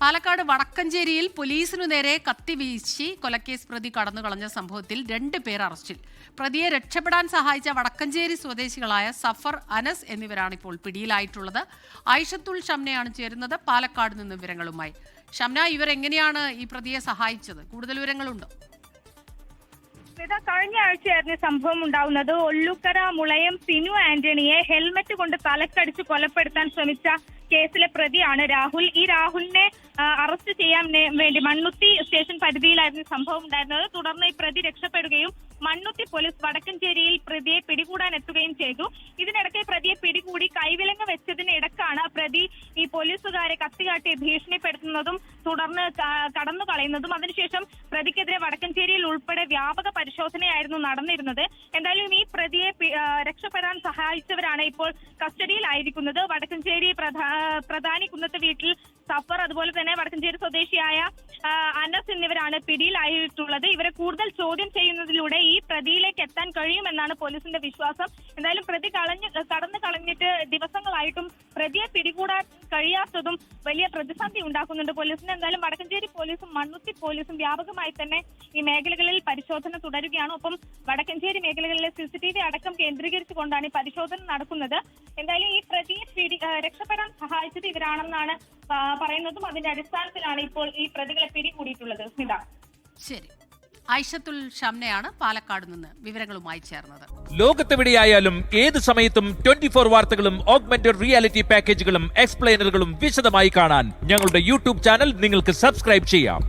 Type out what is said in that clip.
പാലക്കാട് വടക്കഞ്ചേരിയിൽ പോലീസിനു നേരെ കത്തി വീശി കൊലക്കേസ് പ്രതി കടന്നു കളഞ്ഞ സംഭവത്തിൽ രണ്ട് പേർ അറസ്റ്റിൽ. പ്രതിയെ രക്ഷപ്പെടാൻ സഹായിച്ച വടക്കഞ്ചേരി സ്വദേശികളായ സഫർ അനസ് എന്നിവരാണ് ഇപ്പോൾ പിടിയിലായിട്ടുള്ളത്. ഐഷത്തുൽ ഷംനയാണ് ചേരുന്നത് പാലക്കാട് നിന്ന് വിവരങ്ങളുമായി. ഷംന ഇവരെങ്ങനെയാണ് ഈ പ്രതിയെ സഹായിച്ചത്? കൂടുതൽ വിവരങ്ങളുണ്ടോ? ഇതാ കഴിഞ്ഞ ആഴ്ചയായിരുന്നു സംഭവം ഉണ്ടാവുന്നത്. ഒല്ലുക്കര മുളയം സിനു ആന്റണിയെ ഹെൽമറ്റ് കൊണ്ട് തലക്കടിച്ച് കൊലപ്പെടുത്താൻ ശ്രമിച്ച കേസിലെ പ്രതിയാണ് രാഹുൽ. ഈ രാഹുലിനെ അറസ്റ്റ് ചെയ്യാൻ വേണ്ടി മണ്ണുത്തി സ്റ്റേഷൻ പരിധിയിലായിരുന്നു സംഭവം ഉണ്ടായിരുന്നത്. തുടർന്ന് ഈ പ്രതി രക്ഷപ്പെടുകയും മണ്ണുത്തി പോലീസ് വടക്കഞ്ചേരിയിൽ പ്രതിയെ പിടികൂടാൻ എത്തുകയും ചെയ്തു. ഇതിനിടയ്ക്ക് പ്രതിയെ പിടികൂടി കൈവിലങ്ങ് വെച്ചതിന് പോലീസുകാരെ കത്തികാട്ടി ഭീഷണിപ്പെടുത്തുന്നതും തുടർന്ന് കടന്നു കളയുന്നതും. അതിനുശേഷം പ്രതിക്കെതിരെ വടക്കഞ്ചേരിയിൽ ഉൾപ്പെടെ വ്യാപക പരിശോധനയായിരുന്നു നടന്നിരുന്നത്. എന്തായാലും ഈ പ്രതിയെ രക്ഷപ്പെടാൻ സഹായിച്ചവരാണ് ഇപ്പോൾ കസ്റ്റഡിയിലായിരിക്കുന്നത്. വടക്കഞ്ചേരി പ്രധാ- പ്രധാനി കുന്നത്ത് വീട്ടിൽ സഫർ അതുപോലെ തന്നെ വടക്കഞ്ചേരി സ്വദേശിയായ അനസ് എന്നിവരാണ് പിടിയിലായിട്ടുള്ളത്. ഇവരെ കൂടുതൽ ചോദ്യം ചെയ്യുന്നതിലൂടെ ഈ പ്രതിയിലേക്ക് എത്താൻ കഴിയുമെന്നാണ് പോലീസിന്റെ വിശ്വാസം. എന്തായാലും പ്രതി കളഞ്ഞ് കടന്നു കളഞ്ഞിട്ട് ദിവസങ്ങളായിട്ടും പ്രതിയെ പിടികൂടാൻ കഴിയാത്തതും വലിയ പ്രതിസന്ധി ഉണ്ടാക്കുന്നുണ്ട്. പോലീസിന് എന്തായാലും വടക്കഞ്ചേരി പോലീസും മണ്ണുത്തി പോലീസും വ്യാപകമായി തന്നെ ഈ മേഖലകളിൽ പരിശോധന തുടരുകയാണ്. ഒപ്പം വടക്കഞ്ചേരി മേഖലകളിലെ സി സി ടി വി അടക്കം കേന്ദ്രീകരിച്ചുകൊണ്ടാണ് ഈ പരിശോധന നടക്കുന്നത്. എന്തായാലും ഈ പ്രതിയെ പിടി രക്ഷപ്പെടാൻ സഹായിച്ചത് ഇവരാണെന്നാണ് പറയുന്നതും അതിന്റെ അടിസ്ഥാനത്തിലാണ് ഇപ്പോൾ ഈ പ്രതികളെ പിടികൂടിയിട്ടുള്ളത്. ശരി. ഐഷത്തുൽ ഷംനയാണ് പാലക്കാട് നിന്ന് വിവരങ്ങളുമായി ചേർന്നത്. ലോകത്തെവിടെയായാലും ഏത് സമയത്തും ട്വന്റി ഫോർ വാർത്തകളും ഓഗ്മെന്റഡ് റിയാലിറ്റി പാക്കേജുകളും എക്സ്പ്ലെയിനറുകളും വിശദമായി കാണാൻ ഞങ്ങളുടെ യൂട്യൂബ് ചാനൽ നിങ്ങൾക്ക് സബ്സ്ക്രൈബ് ചെയ്യാം.